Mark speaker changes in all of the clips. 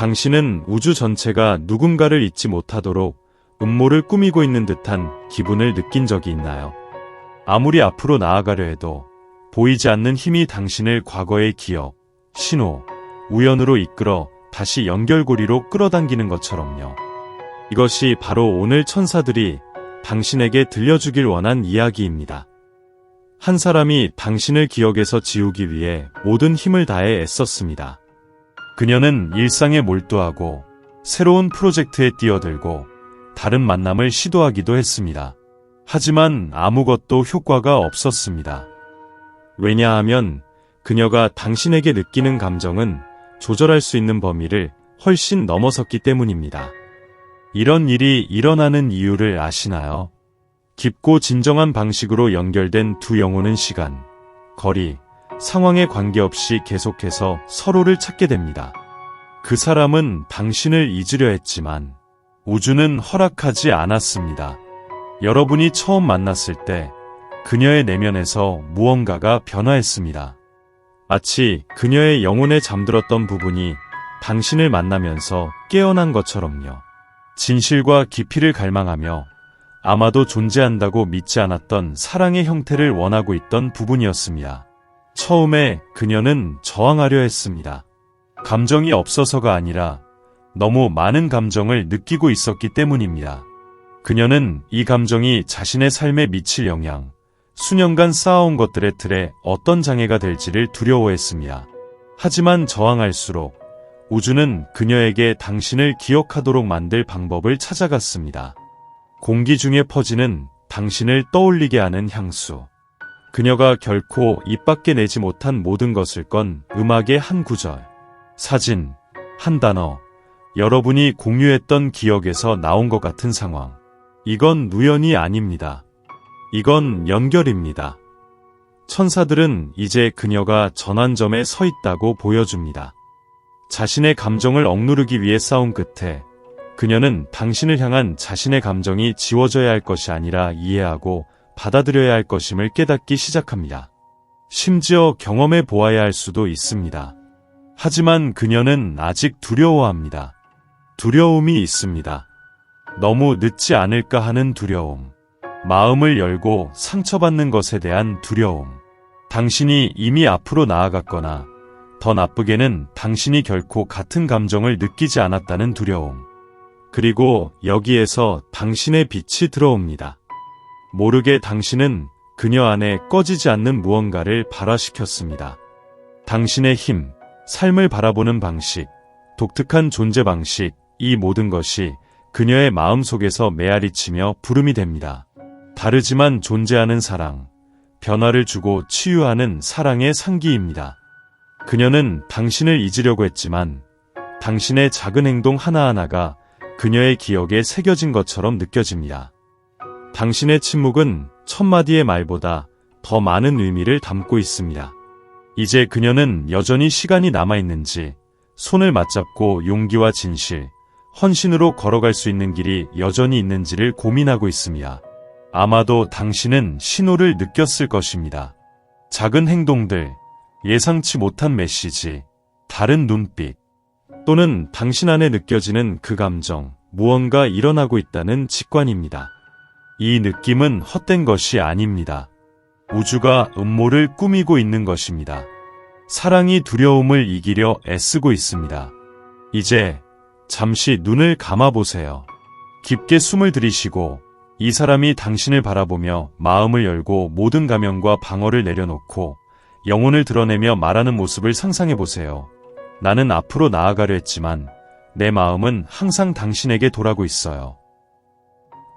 Speaker 1: 당신은 우주 전체가 누군가를 잊지 못하도록 음모를 꾸미고 있는 듯한 기분을 느낀 적이 있나요? 아무리 앞으로 나아가려 해도 보이지 않는 힘이 당신을 과거의 기억, 신호, 우연으로 이끌어 다시 연결고리로 끌어당기는 것처럼요. 이것이 바로 오늘 천사들이 당신에게 들려주길 원한 이야기입니다. 한 사람이 당신을 기억에서 지우기 위해 모든 힘을 다해 애썼습니다. 그녀는 일상에 몰두하고 새로운 프로젝트에 뛰어들고 다른 만남을 시도하기도 했습니다. 하지만 아무것도 효과가 없었습니다. 왜냐하면 그녀가 당신에게 느끼는 감정은 조절할 수 있는 범위를 훨씬 넘어섰기 때문입니다. 이런 일이 일어나는 이유를 아시나요? 깊고 진정한 방식으로 연결된 두 영혼은 시간, 거리, 상황에 관계없이 계속해서 서로를 찾게 됩니다. 그 사람은 당신을 잊으려 했지만 우주는 허락하지 않았습니다. 여러분이 처음 만났을 때 그녀의 내면에서 무언가가 변화했습니다. 마치 그녀의 영혼에 잠들었던 부분이 당신을 만나면서 깨어난 것처럼요. 진실과 깊이를 갈망하며 아마도 존재한다고 믿지 않았던 사랑의 형태를 원하고 있던 부분이었습니다. 처음에 그녀는 저항하려 했습니다. 감정이 없어서가 아니라 너무 많은 감정을 느끼고 있었기 때문입니다. 그녀는 이 감정이 자신의 삶에 미칠 영향, 수년간 쌓아온 것들의 틀에 어떤 장애가 될지를 두려워했습니다. 하지만 저항할수록 우주는 그녀에게 당신을 기억하도록 만들 방법을 찾아갔습니다. 공기 중에 퍼지는 당신을 떠올리게 하는 향수. 그녀가 결코 입 밖에 내지 못한 모든 것을 건 음악의 한 구절, 사진, 한 단어, 여러분이 공유했던 기억에서 나온 것 같은 상황. 이건 우연이 아닙니다. 이건 연결입니다. 천사들은 이제 그녀가 전환점에 서 있다고 보여줍니다. 자신의 감정을 억누르기 위해 싸운 끝에 그녀는 당신을 향한 자신의 감정이 지워져야 할 것이 아니라 이해하고 받아들여야 할 것임을 깨닫기 시작합니다. 심지어 경험해 보아야 할 수도 있습니다. 하지만 그녀는 아직 두려워합니다. 두려움이 있습니다. 너무 늦지 않을까 하는 두려움. 마음을 열고 상처받는 것에 대한 두려움. 당신이 이미 앞으로 나아갔거나 더 나쁘게는 당신이 결코 같은 감정을 느끼지 않았다는 두려움. 그리고 여기에서 당신의 빛이 들어옵니다. 모르게 당신은 그녀 안에 꺼지지 않는 무언가를 발화시켰습니다. 당신의 힘, 삶을 바라보는 방식, 독특한 존재 방식, 이 모든 것이 그녀의 마음 속에서 메아리치며 부름이 됩니다. 다르지만 존재하는 사랑, 변화를 주고 치유하는 사랑의 상기입니다. 그녀는 당신을 잊으려고 했지만 당신의 작은 행동 하나하나가 그녀의 기억에 새겨진 것처럼 느껴집니다. 당신의 침묵은 첫마디의 말보다 더 많은 의미를 담고 있습니다. 이제 그녀는 여전히 시간이 남아있는지 손을 맞잡고 용기와 진실, 헌신으로 걸어갈 수 있는 길이 여전히 있는지를 고민하고 있습니다. 아마도 당신은 신호를 느꼈을 것입니다. 작은 행동들, 예상치 못한 메시지, 다른 눈빛, 또는 당신 안에 느껴지는 그 감정, 무언가 일어나고 있다는 직관입니다. 이 느낌은 헛된 것이 아닙니다. 우주가 음모를 꾸미고 있는 것입니다. 사랑이 두려움을 이기려 애쓰고 있습니다. 이제 잠시 눈을 감아보세요. 깊게 숨을 들이쉬고 이 사람이 당신을 바라보며 마음을 열고 모든 가면과 방어를 내려놓고 영혼을 드러내며 말하는 모습을 상상해 보세요. 나는 앞으로 나아가려 했지만 내 마음은 항상 당신에게 돌아고 있어요.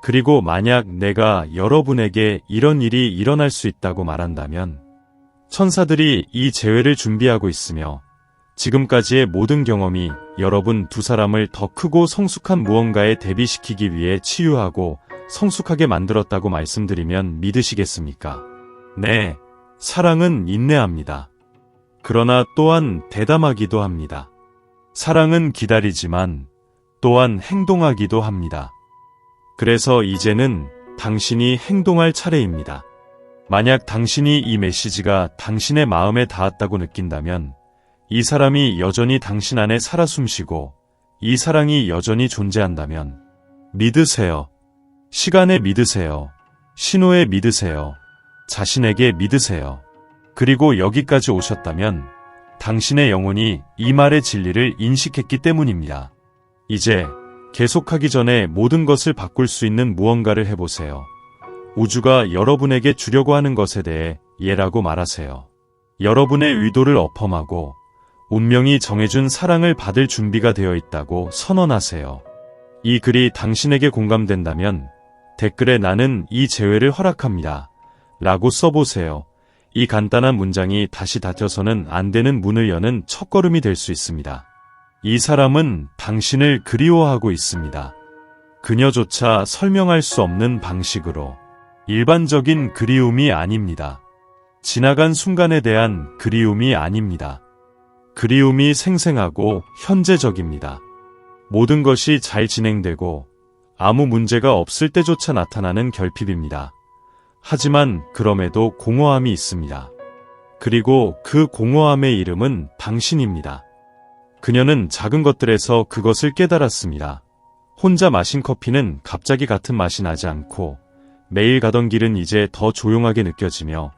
Speaker 1: 그리고 만약 내가 여러분에게 이런 일이 일어날 수 있다고 말한다면 천사들이 이 재회를 준비하고 있으며 지금까지의 모든 경험이 여러분 두 사람을 더 크고 성숙한 무언가에 대비시키기 위해 치유하고 성숙하게 만들었다고 말씀드리면 믿으시겠습니까? 네, 사랑은 인내합니다. 그러나 또한 대담하기도 합니다. 사랑은 기다리지만 또한 행동하기도 합니다. 그래서 이제는 당신이 행동할 차례입니다. 만약 당신이 이 메시지가 당신의 마음에 닿았다고 느낀다면 이 사람이 여전히 당신 안에 살아 숨쉬고 이 사랑이 여전히 존재한다면 믿으세요. 시간에 믿으세요. 신호에 믿으세요. 자신에게 믿으세요. 그리고 여기까지 오셨다면 당신의 영혼이 이 말의 진리를 인식했기 때문입니다. 이제 계속하기 전에 모든 것을 바꿀 수 있는 무언가를 해보세요. 우주가 여러분에게 주려고 하는 것에 대해 예라고 말하세요. 여러분의 의도를 어펌하고 운명이 정해준 사랑을 받을 준비가 되어 있다고 선언하세요. 이 글이 당신에게 공감된다면 댓글에 나는 이 재회를 허락합니다. 라고 써보세요. 이 간단한 문장이 다시 닫혀서는 안 되는 문을 여는 첫걸음이 될 수 있습니다. 이 사람은 당신을 그리워하고 있습니다. 그녀조차 설명할 수 없는 방식으로 일반적인 그리움이 아닙니다. 지나간 순간에 대한 그리움이 아닙니다. 그리움이 생생하고 현재적입니다. 모든 것이 잘 진행되고 아무 문제가 없을 때조차 나타나는 결핍입니다. 하지만 그럼에도 공허함이 있습니다. 그리고 그 공허함의 이름은 당신입니다. 그녀는 작은 것들에서 그것을 깨달았습니다. 혼자 마신 커피는 갑자기 같은 맛이 나지 않고 매일 가던 길은 이제 더 조용하게 느껴지며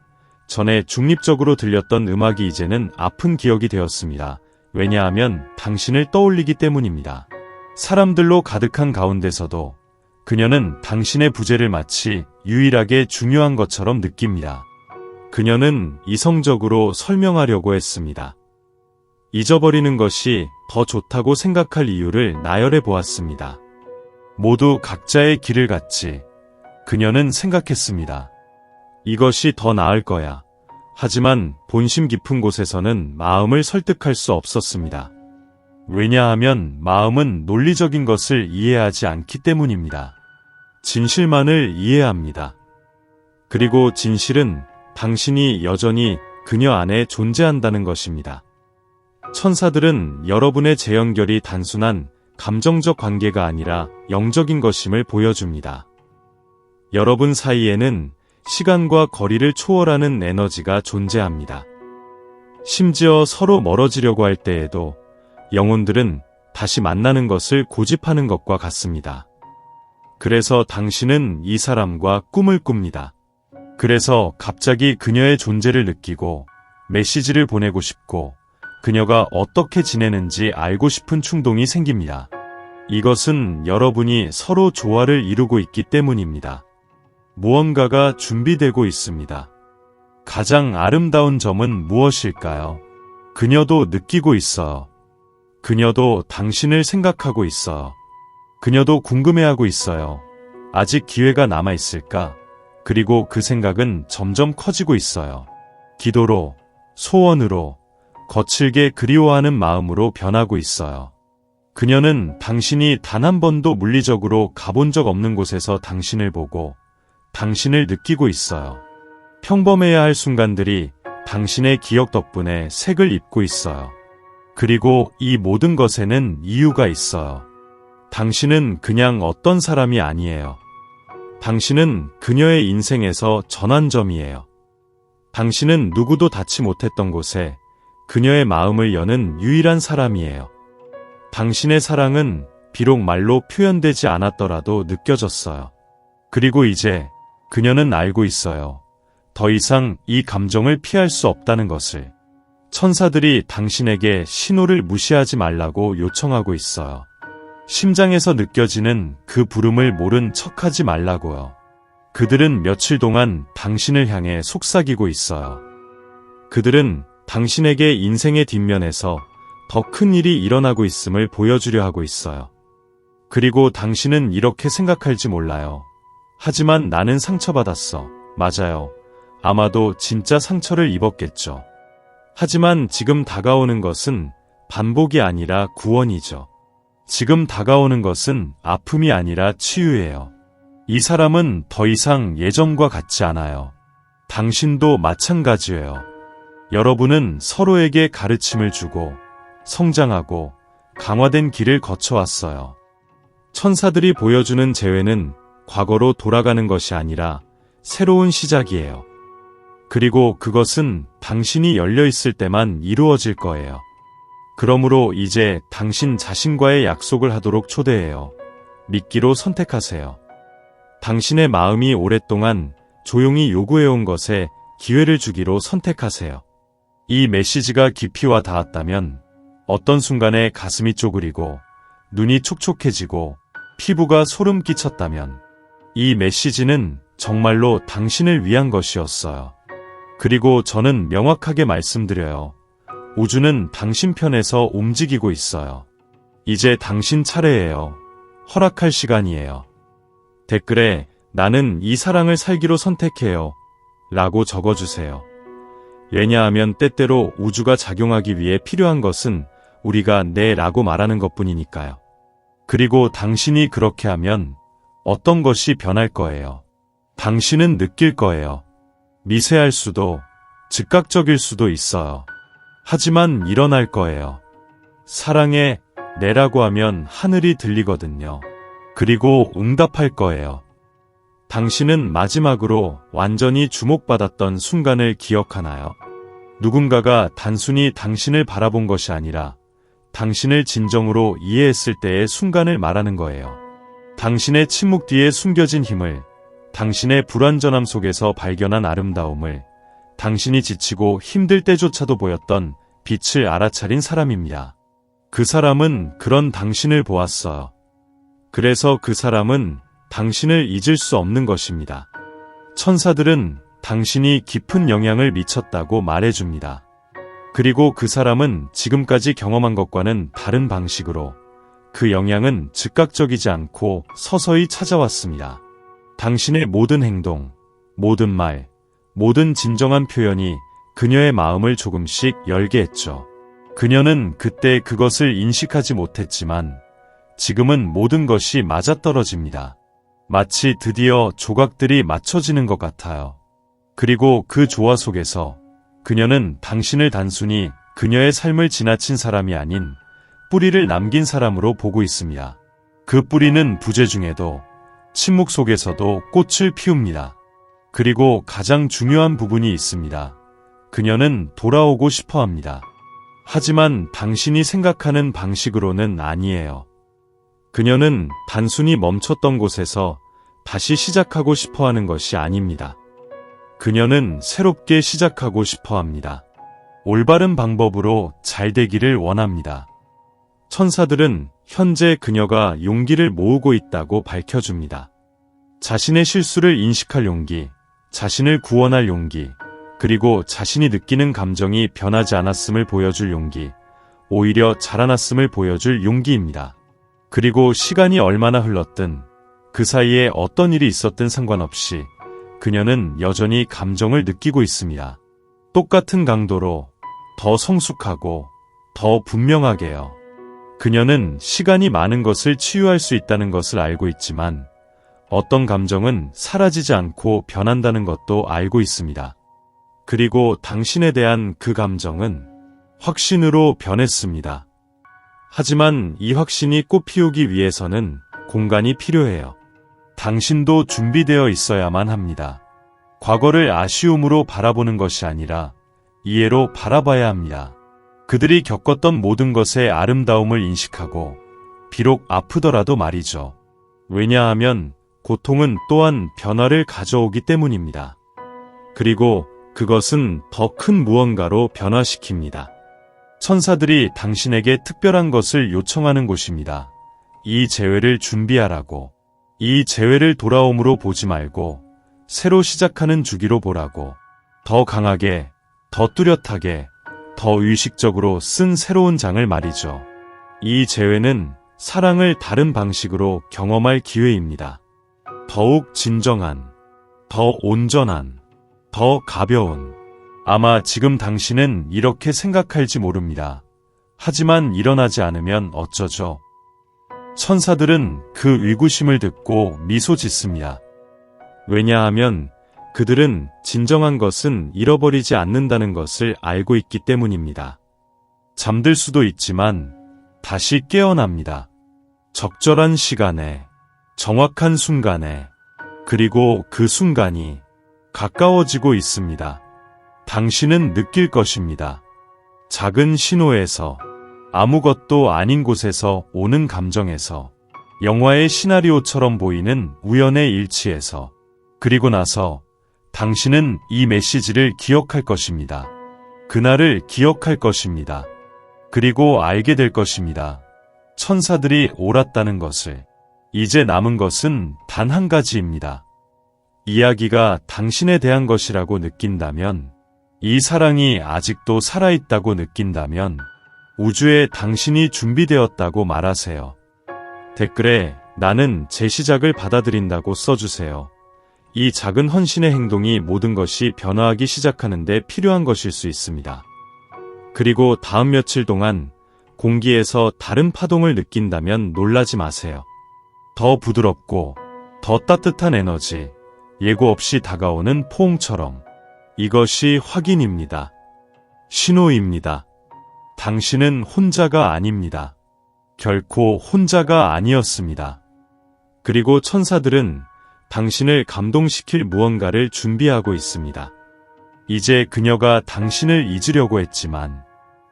Speaker 1: 전에 중립적으로 들렸던 음악이 이제는 아픈 기억이 되었습니다. 왜냐하면 당신을 떠올리기 때문입니다. 사람들로 가득한 가운데서도 그녀는 당신의 부재를 마치 유일하게 중요한 것처럼 느낍니다. 그녀는 이성적으로 설명하려고 했습니다. 잊어버리는 것이 더 좋다고 생각할 이유를 나열해 보았습니다. 모두 각자의 길을 갔지. 그녀는 생각했습니다. 이것이 더 나을 거야. 하지만 본심 깊은 곳에서는 마음을 설득할 수 없었습니다. 왜냐하면 마음은 논리적인 것을 이해하지 않기 때문입니다. 진실만을 이해합니다. 그리고 진실은 당신이 여전히 그녀 안에 존재한다는 것입니다. 천사들은 여러분의 재연결이 단순한 감정적 관계가 아니라 영적인 것임을 보여줍니다. 여러분 사이에는 시간과 거리를 초월하는 에너지가 존재합니다. 심지어 서로 멀어지려고 할 때에도 영혼들은 다시 만나는 것을 고집하는 것과 같습니다. 그래서 당신은 이 사람과 꿈을 꿉니다. 그래서 갑자기 그녀의 존재를 느끼고 메시지를 보내고 싶고 그녀가 어떻게 지내는지 알고 싶은 충동이 생깁니다. 이것은 여러분이 서로 조화를 이루고 있기 때문입니다. 무언가가 준비되고 있습니다. 가장 아름다운 점은 무엇일까요? 그녀도 느끼고 있어요. 그녀도 당신을 생각하고 있어요. 그녀도 궁금해하고 있어요. 아직 기회가 남아 있을까? 그리고 그 생각은 점점 커지고 있어요. 기도로, 소원으로, 거칠게 그리워하는 마음으로 변하고 있어요. 그녀는 당신이 단 한 번도 물리적으로 가본 적 없는 곳에서 당신을 보고 당신을 느끼고 있어요. 평범해야 할 순간들이 당신의 기억 덕분에 색을 입고 있어요. 그리고 이 모든 것에는 이유가 있어요. 당신은 그냥 어떤 사람이 아니에요. 당신은 그녀의 인생에서 전환점이에요. 당신은 누구도 닿지 못했던 곳에 그녀의 마음을 여는 유일한 사람이에요. 당신의 사랑은 비록 말로 표현되지 않았더라도 느껴졌어요. 그리고 이제 그녀는 알고 있어요. 더 이상 이 감정을 피할 수 없다는 것을. 천사들이 당신에게 신호를 무시하지 말라고 요청하고 있어요. 심장에서 느껴지는 그 부름을 모른 척하지 말라고요. 그들은 며칠 동안 당신을 향해 속삭이고 있어요. 그들은 당신에게 인생의 뒷면에서 더 큰 일이 일어나고 있음을 보여주려 하고 있어요. 그리고 당신은 이렇게 생각할지 몰라요. 하지만 나는 상처받았어. 맞아요. 아마도 진짜 상처를 입었겠죠. 하지만 지금 다가오는 것은 반복이 아니라 구원이죠. 지금 다가오는 것은 아픔이 아니라 치유예요. 이 사람은 더 이상 예전과 같지 않아요. 당신도 마찬가지예요. 여러분은 서로에게 가르침을 주고 성장하고 강화된 길을 거쳐왔어요. 천사들이 보여주는 재회는 과거로 돌아가는 것이 아니라 새로운 시작이에요. 그리고 그것은 당신이 열려 있을 때만 이루어질 거예요. 그러므로 이제 당신 자신과의 약속을 하도록 초대해요. 믿기로 선택하세요. 당신의 마음이 오랫동안 조용히 요구해온 것에 기회를 주기로 선택하세요. 이 메시지가 깊이와 닿았다면 어떤 순간에 가슴이 쪼그리고 눈이 촉촉해지고 피부가 소름 끼쳤다면 이 메시지는 정말로 당신을 위한 것이었어요. 그리고 저는 명확하게 말씀드려요. 우주는 당신 편에서 움직이고 있어요. 이제 당신 차례예요. 허락할 시간이에요. 댓글에 나는 이 사랑을 살기로 선택해요. 라고 적어주세요. 왜냐하면 때때로 우주가 작용하기 위해 필요한 것은 우리가 네 라고 말하는 것 뿐이니까요. 그리고 당신이 그렇게 하면 어떤 것이 변할 거예요. 당신은 느낄 거예요. 미세할 수도, 즉각적일 수도 있어요. 하지만 일어날 거예요. 사랑해, 내라고 하면 하늘이 들리거든요. 그리고 응답할 거예요. 당신은 마지막으로 완전히 주목받았던 순간을 기억하나요? 누군가가 단순히 당신을 바라본 것이 아니라 당신을 진정으로 이해했을 때의 순간을 말하는 거예요. 당신의 침묵 뒤에 숨겨진 힘을, 당신의 불완전함 속에서 발견한 아름다움을, 당신이 지치고 힘들 때조차도 보였던 빛을 알아차린 사람입니다. 그 사람은 그런 당신을 보았어요. 그래서 그 사람은 당신을 잊을 수 없는 것입니다. 천사들은 당신이 깊은 영향을 미쳤다고 말해줍니다. 그리고 그 사람은 지금까지 경험한 것과는 다른 방식으로 그 영향은 즉각적이지 않고 서서히 찾아왔습니다. 당신의 모든 행동, 모든 말, 모든 진정한 표현이 그녀의 마음을 조금씩 열게 했죠. 그녀는 그때 그것을 인식하지 못했지만 지금은 모든 것이 맞아떨어집니다. 마치 드디어 조각들이 맞춰지는 것 같아요. 그리고 그 조화 속에서 그녀는 당신을 단순히 그녀의 삶을 지나친 사람이 아닌 뿌리를 남긴 사람으로 보고 있습니다. 그 뿌리는 부재 중에도 침묵 속에서도 꽃을 피웁니다. 그리고 가장 중요한 부분이 있습니다. 그녀는 돌아오고 싶어 합니다. 하지만 당신이 생각하는 방식으로는 아니에요. 그녀는 단순히 멈췄던 곳에서 다시 시작하고 싶어 하는 것이 아닙니다. 그녀는 새롭게 시작하고 싶어 합니다. 올바른 방법으로 잘 되기를 원합니다. 천사들은 현재 그녀가 용기를 모으고 있다고 밝혀줍니다. 자신의 실수를 인식할 용기, 자신을 구원할 용기, 그리고 자신이 느끼는 감정이 변하지 않았음을 보여줄 용기, 오히려 자라났음을 보여줄 용기입니다. 그리고 시간이 얼마나 흘렀든 그 사이에 어떤 일이 있었든 상관없이 그녀는 여전히 감정을 느끼고 있습니다. 똑같은 강도로 더 성숙하고 더 분명하게요. 그녀는 시간이 많은 것을 치유할 수 있다는 것을 알고 있지만 어떤 감정은 사라지지 않고 변한다는 것도 알고 있습니다. 그리고 당신에 대한 그 감정은 확신으로 변했습니다. 하지만 이 확신이 꽃피우기 위해서는 공간이 필요해요. 당신도 준비되어 있어야만 합니다. 과거를 아쉬움으로 바라보는 것이 아니라 이해로 바라봐야 합니다. 그들이 겪었던 모든 것의 아름다움을 인식하고 비록 아프더라도 말이죠. 왜냐하면 고통은 또한 변화를 가져오기 때문입니다. 그리고 그것은 더 큰 무언가로 변화시킵니다. 천사들이 당신에게 특별한 것을 요청하는 곳입니다. 이 재회를 준비하라고. 이 재회를 돌아옴으로 보지 말고 새로 시작하는 주기로 보라고. 더 강하게, 더 뚜렷하게, 더 의식적으로 쓴 새로운 장을 말이죠. 이 재회는 사랑을 다른 방식으로 경험할 기회입니다. 더욱 진정한, 더 온전한, 더 가벼운. 아마 지금 당신은 이렇게 생각할지 모릅니다. 하지만 일어나지 않으면 어쩌죠? 천사들은 그 의구심을 듣고 미소 짓습니다. 왜냐하면 그들은 진정한 것은 잃어버리지 않는다는 것을 알고 있기 때문입니다. 잠들 수도 있지만 다시 깨어납니다. 적절한 시간에 정확한 순간에 그리고 그 순간이 가까워지고 있습니다. 당신은 느낄 것입니다. 작은 신호에서 아무것도 아닌 곳에서 오는 감정에서 영화의 시나리오처럼 보이는 우연의 일치에서 그리고 나서 당신은 이 메시지를 기억할 것입니다. 그날을 기억할 것입니다. 그리고 알게 될 것입니다. 천사들이 옳았다는 것을. 이제 남은 것은 단 한 가지입니다. 이야기가 당신에 대한 것이라고 느낀다면, 이 사랑이 아직도 살아있다고 느낀다면, 우주에 당신이 준비되었다고 말하세요. 댓글에 나는 제 시작을 받아들인다고 써주세요. 이 작은 헌신의 행동이 모든 것이 변화하기 시작하는데 필요한 것일 수 있습니다. 그리고 다음 며칠 동안 공기에서 다른 파동을 느낀다면 놀라지 마세요. 더 부드럽고 더 따뜻한 에너지, 예고 없이 다가오는 포옹처럼 이것이 확인입니다. 신호입니다. 당신은 혼자가 아닙니다. 결코 혼자가 아니었습니다. 그리고 천사들은 당신을 감동시킬 무언가를 준비하고 있습니다. 이제 그녀가 당신을 잊으려고 했지만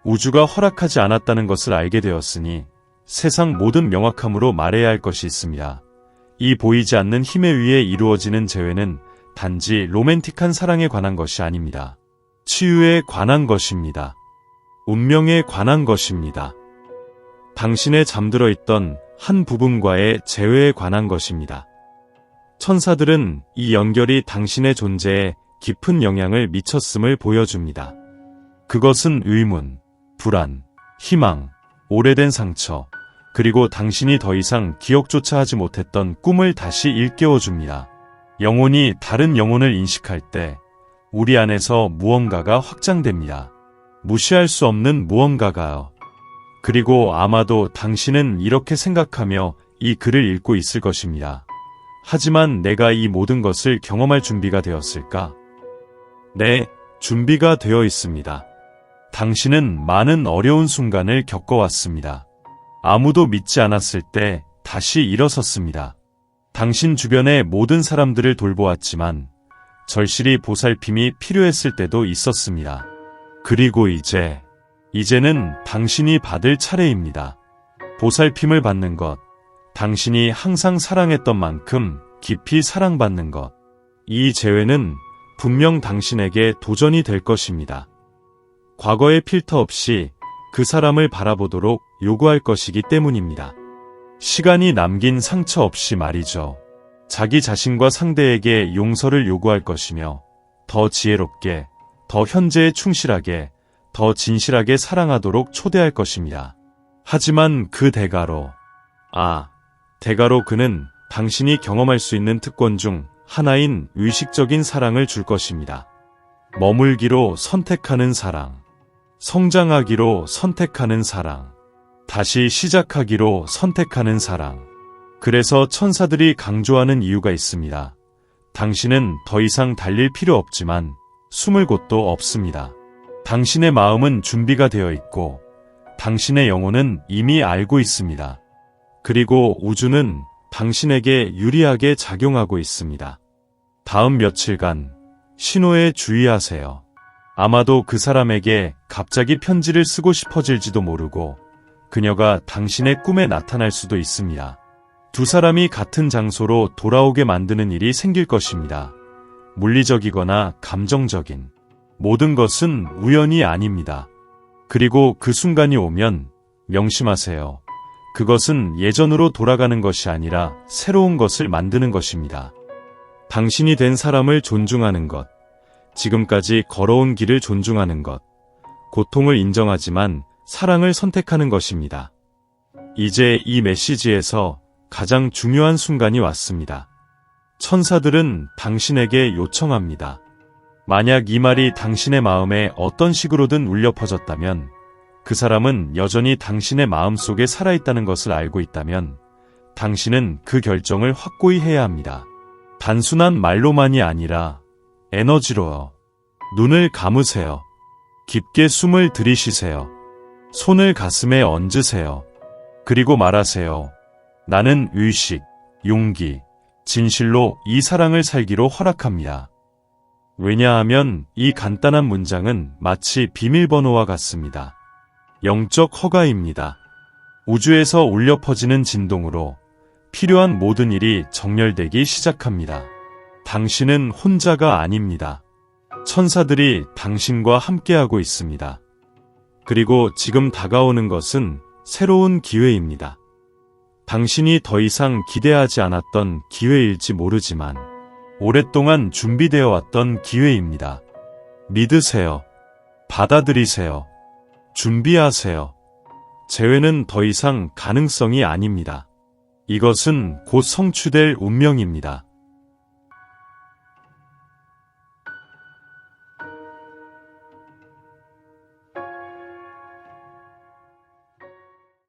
Speaker 1: 우주가 허락하지 않았다는 것을 알게 되었으니 세상 모든 명확함으로 말해야 할 것이 있습니다. 이 보이지 않는 힘에 의해 이루어지는 재회는 단지 로맨틱한 사랑에 관한 것이 아닙니다. 치유에 관한 것입니다. 운명에 관한 것입니다. 당신의 잠들어 있던 한 부분과의 재회에 관한 것입니다. 천사들은 이 연결이 당신의 존재에 깊은 영향을 미쳤음을 보여줍니다. 그것은 의문, 불안, 희망, 오래된 상처, 그리고 당신이 더 이상 기억조차 하지 못했던 꿈을 다시 일깨워줍니다. 영혼이 다른 영혼을 인식할 때 우리 안에서 무언가가 확장됩니다. 무시할 수 없는 무언가가요. 그리고 아마도 당신은 이렇게 생각하며 이 글을 읽고 있을 것입니다. 하지만 내가 이 모든 것을 경험할 준비가 되었을까? 네, 준비가 되어 있습니다. 당신은 많은 어려운 순간을 겪어왔습니다. 아무도 믿지 않았을 때 다시 일어섰습니다. 당신 주변의 모든 사람들을 돌보았지만 절실히 보살핌이 필요했을 때도 있었습니다. 그리고 이제, 이제는 당신이 받을 차례입니다. 보살핌을 받는 것, 당신이 항상 사랑했던 만큼 깊이 사랑받는 것. 이 재회는 분명 당신에게 도전이 될 것입니다. 과거의 필터 없이 그 사람을 바라보도록 요구할 것이기 때문입니다. 시간이 남긴 상처 없이 말이죠. 자기 자신과 상대에게 용서를 요구할 것이며 더 지혜롭게, 더 현재에 충실하게, 더 진실하게 사랑하도록 초대할 것입니다. 하지만 그 대가로, 아, 대가로 그는 당신이 경험할 수 있는 특권 중 하나인 의식적인 사랑을 줄 것입니다. 머물기로 선택하는 사랑, 성장하기로 선택하는 사랑, 다시 시작하기로 선택하는 사랑. 그래서 천사들이 강조하는 이유가 있습니다. 당신은 더 이상 달릴 필요 없지만 숨을 곳도 없습니다. 당신의 마음은 준비가 되어 있고 당신의 영혼은 이미 알고 있습니다. 그리고 우주는 당신에게 유리하게 작용하고 있습니다. 다음 며칠간 신호에 주의하세요. 아마도 그 사람에게 갑자기 편지를 쓰고 싶어질지도 모르고 그녀가 당신의 꿈에 나타날 수도 있습니다. 두 사람이 같은 장소로 돌아오게 만드는 일이 생길 것입니다. 물리적이거나 감정적인 모든 것은 우연이 아닙니다. 그리고 그 순간이 오면 명심하세요. 그것은 예전으로 돌아가는 것이 아니라 새로운 것을 만드는 것입니다. 당신이 된 사람을 존중하는 것, 지금까지 걸어온 길을 존중하는 것, 고통을 인정하지만 사랑을 선택하는 것입니다. 이제 이 메시지에서 가장 중요한 순간이 왔습니다. 천사들은 당신에게 요청합니다. 만약 이 말이 당신의 마음에 어떤 식으로든 울려 퍼졌다면 그 사람은 여전히 당신의 마음 속에 살아있다는 것을 알고 있다면 당신은 그 결정을 확고히 해야 합니다. 단순한 말로만이 아니라 에너지로요. 눈을 감으세요. 깊게 숨을 들이쉬세요. 손을 가슴에 얹으세요. 그리고 말하세요. 나는 의식, 용기, 진실로 이 사랑을 살기로 허락합니다. 왜냐하면 이 간단한 문장은 마치 비밀번호와 같습니다. 영적 허가입니다. 우주에서 울려 퍼지는 진동으로 필요한 모든 일이 정렬되기 시작합니다. 당신은 혼자가 아닙니다. 천사들이 당신과 함께하고 있습니다. 그리고 지금 다가오는 것은 새로운 기회입니다. 당신이 더 이상 기대하지 않았던 기회일지 모르지만 오랫동안 준비되어 왔던 기회입니다. 믿으세요. 받아들이세요. 준비하세요. 재회는 더 이상 가능성이 아닙니다. 이것은 곧 성취될 운명입니다.